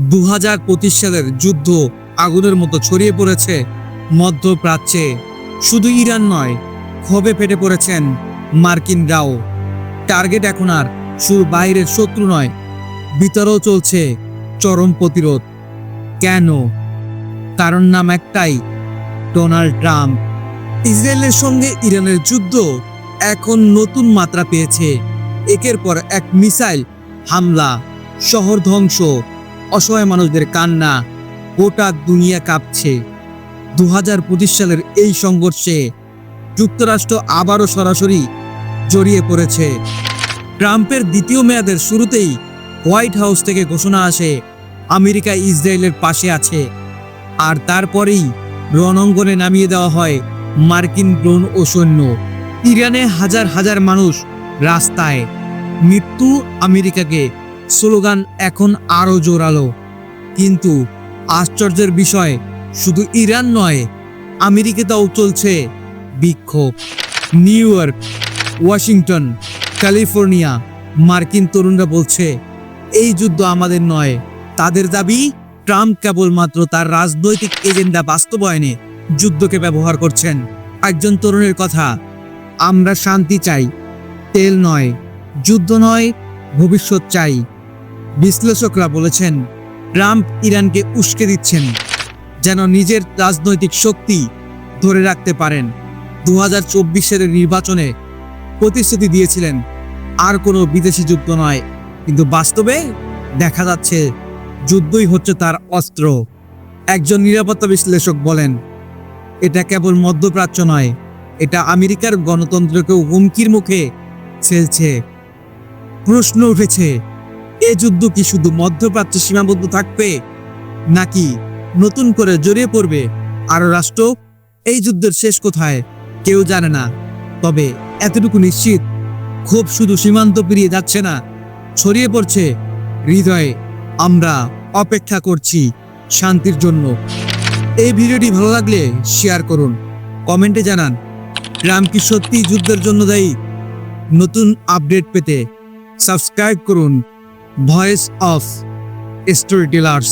দু হাজার পঁচিশ সালের যুদ্ধ আগুনের মতো ছড়িয়ে পড়েছে। মধ্যপ্রাচ্যে শুধু ইরান নয়, ক্ষোভে ফেটে পড়েছেন মার্কিনরাও টার্গেট এখন আর শুধু বাইরের শত্রু নয় ভিতরেও চলছে চরম প্রতিরোধ। কেন? কারণ নাম একটাই, ডোনাল্ড ট্রাম্প। ইসরায়েলের সঙ্গে ইরানের যুদ্ধ এখন নতুন মাত্রা পেয়েছে। একের পর এক মিসাইল হামলা, শহর ধ্বংস। অসহায় মানুষদের কান্না গোটা দুনিয়া কাঁপছে। দু পঁচিশ সালের এই সংঘর্ষে যুক্তরাষ্ট্র আবারও সরাসরি জড়িয়ে পড়েছে। ট্রাম্পের দ্বিতীয় মেয়াদের শুরুতেই হোয়াইট হাউস থেকে ঘোষণা আসে, আমেরিকা ইসরায়েলের পাশে আছে। আর তারপরেই রণাঙ্গনে নামিয়ে দেওয়া হয় মার্কিন ড্রোন ও সৈন্য। ইরানে হাজার হাজার মানুষ রাস্তায়, মৃত্যু আমেরিকাকে স্লোগান এখন আরও জোরালো। কিন্তু আশ্চর্যের বিষয়, শুধু ইরান নয়, আমেরিকাতেও চলছে বিক্ষোভ। নিউ ইয়র্ক, ওয়াশিংটন, ক্যালিফোর্নিয়া, মার্কিন তরুণরা বলছে, এই যুদ্ধ আমাদের নয়। তাদের দাবি, ট্রাম্প কেবলমাত্র তার রাজনৈতিক এজেন্ডা বাস্তবায়নে যুদ্ধকে ব্যবহার করছেন। একজন তরুণের কথা, আমরা শান্তি চাই। তেল নয়। যুদ্ধ নয়, ভবিষ্যৎ চাই। বিশ্লেষকরা বলেছেন, ট্রাম্প ইরানকে উস্কে দিচ্ছেন, যেন নিজের রাজনৈতিক শক্তি ধরে রাখতে পারেন। দু সালের নির্বাচনে প্রতিশ্রুতি দিয়েছিলেন, আর কোনো বিদেশি যুদ্ধ নয়। কিন্তু বাস্তবে দেখা যাচ্ছে, যুদ্ধই হচ্ছে তার অস্ত্র। একজন নিরাপত্তা বিশ্লেষক বলেন, এটা কেবল মধ্যপ্রাচ্য নয়, এটা আমেরিকার গণতন্ত্রকেও হুমকির মুখে ফেলছে। প্রশ্ন উঠেছে এ যুদ্ধ কি শুধু মধ্যপ্রাচ্যে সীমাবদ্ধ থাকবে, নাকি নতুন করে জড়িয়ে পড়বে আরও রাষ্ট্র? এই যুদ্ধের শেষ কোথায় কেউ জানে না, তবে এতটুকু নিশ্চিত খুব শুধু সীমান্ত পেরিয়ে যাচ্ছে না, ছড়িয়ে পড়ছে হৃদয়ে। আমরা অপেক্ষা করছি শান্তির জন্য। এই ভিডিওটি ভালো লাগলে শেয়ার করুন, কমেন্টে জানান ট্রাম্প কি সত্যি যুদ্ধের জন্য দায়ী? নতুন আপডেট পেতে সাবস্ক্রাইব করুন। Voice of story tailors